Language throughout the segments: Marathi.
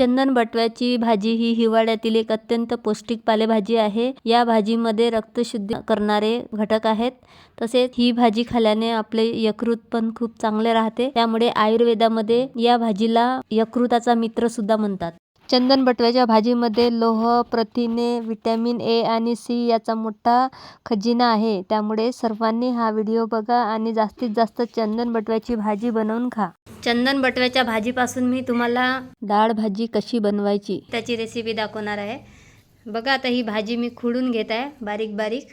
चंदन बटव्याची भाजी ही हिवाळ्यातील एक अत्यंत पौष्टिक पालेभाजी आहे. या भाजीमध्ये रक्तशुद्धी करणारे घटक आहेत. तसेच ही भाजी खाल्याने आपले यकृत पण खूप चांगले राहते. त्यामुळे आयुर्वेदामध्ये या भाजीला यकृताचा मित्र सुद्धा म्हणतात. चंदन बटव्याच्या भाजीमध्ये लोह प्रथिने विटॅमिन ए आणि सी याचा मोठा खजिना आहे. त्यामुळे सर्वांनी हा व्हिडिओ बघा आणि जास्तीत जास्त चंदन बटव्याची भाजी बनवून खा. चंदन बटव्याच्या भाजीपासून मी तुम्हाला डाळ भाजी कशी बनवायची? त्याची रेसिपी दाखवणार आहे. बघा आता ही भाजी मी खुडून घेत आहे बारीक बारीक.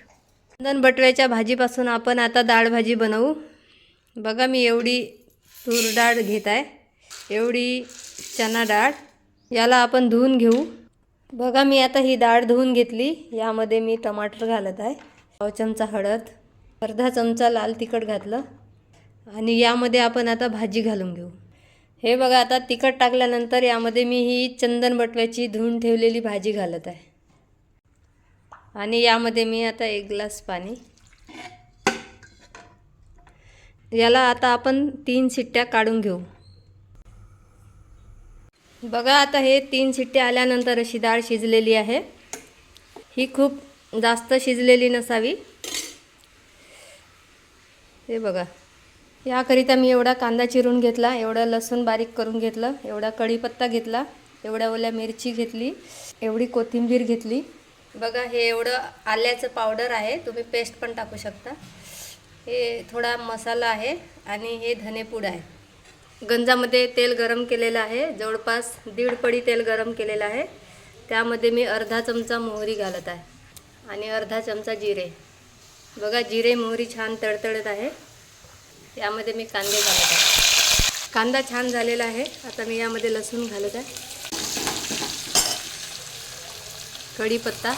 चंदन बटव्याच्या भाजीपासून आपण आता डाळ भाजी बनवू. बघा मी एवढी तूर डाळ घेत आहे एवढी चना डाळ. याला आपण धुवून घेऊ. बघा मी आता ही डाळ धुवून घेतली. यामध्ये मी टमाटर घालत आहे पाव चमचा हळद अर्धा चमचा लाल तिखट घातलं. आणि यामध्ये आपण आता भाजी घालून घेऊ. हे बघा आता तिखट टाकल्यानंतर यामध्ये मी ही चंदन बटव्याची धुवून ठेवलेली भाजी घालत आहे. आणि यामध्ये मी आता एक ग्लास पाणी. याला आता आपण तीन शिट्ट्या काढून घेऊ. बघा आता हे तीन शिट्ट्या आल्यानंतर अशी डाळ शिजलेली आहे. ही खूप जास्त शिजलेली नसावी. हे बघा. याकरिता मी एवढा कांदा चिरून घेतला एवढा लसूण बारीक करून घेतलं एवढा कढीपत्ता घेतला एवढ्या ओल्या मिरची घेतली एवढी कोथिंबीर घेतली. बघा हे एवढं आल्याचं पावडर आहे तुम्ही पेस्ट पण टाकू शकता. हे थोडा मसाला आहे आणि हे धनेपूड आहे. गंजामध्ये तेल गरम केलेलं आहे जवळपास दीड पडी तेल गरम केलेलं आहे. त्यामध्ये मी अर्धा चमचा मोहरी घालत आहे आणि अर्धा चमचा जिरे. बघा जिरे मोहरी छान तडतडत आहे. यामध्ये मी कांदे घालत आहे. कांदा छान झालेला आहे. आता मी यामध्ये लसूण घालत आहे. कढीपत्ता.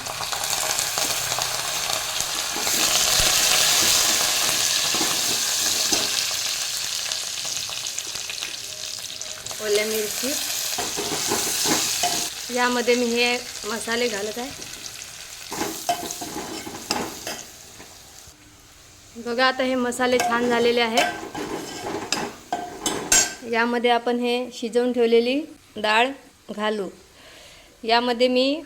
ओल्या मिरची. यामध्ये मी हे मसाले घालत आहे. बघा आता हे मसाले छान झालेले आहेत. यामध्ये आपण हे शिजवून ठेवलेली डाळ घालू. यामध्ये मी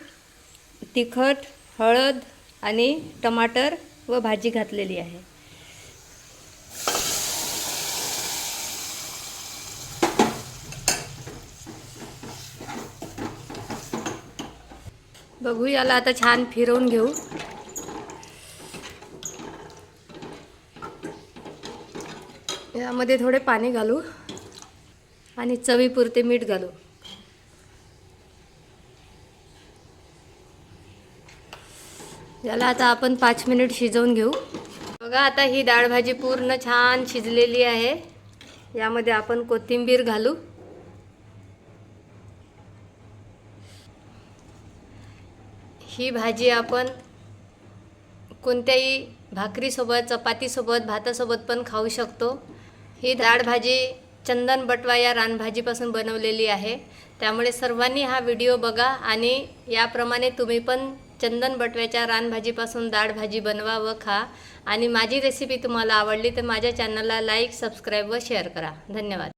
तिखट हळद आणि टमाटर व भाजी घातलेली आहे. बघू याला आता छान फिरवून घेऊ. यामध्ये थोडे पाणी घालू आणि चवीपुरते मीठ घालू. याला आता आपण पाच मिनिट शिजवून घेऊ. बघा आता ही डाळ भाजी पूर्ण छान शिजलेली आहे. यामध्ये आपण कोथिंबीर घालू. ही भाजी आपण कोणत्याही भाकरीसोबत चपातीसोबत भातासोबत पण खाऊ शकतो. ही डाळ भाजी चंदन बटवा या रानभाजीपासून बनवलेली आहे. त्यामुळे सर्वांनी हा व्हिडिओ बघा आणि याप्रमाणे तुम्ही पण चंदन बटव्याच्या रानभाजीपासून डाळ भाजी बनवा व खा. आणि माझी रेसिपी तुम्हाला आवडली तर माझ्या चॅनलला लाईक सबस्क्राईब व शेअर करा. धन्यवाद.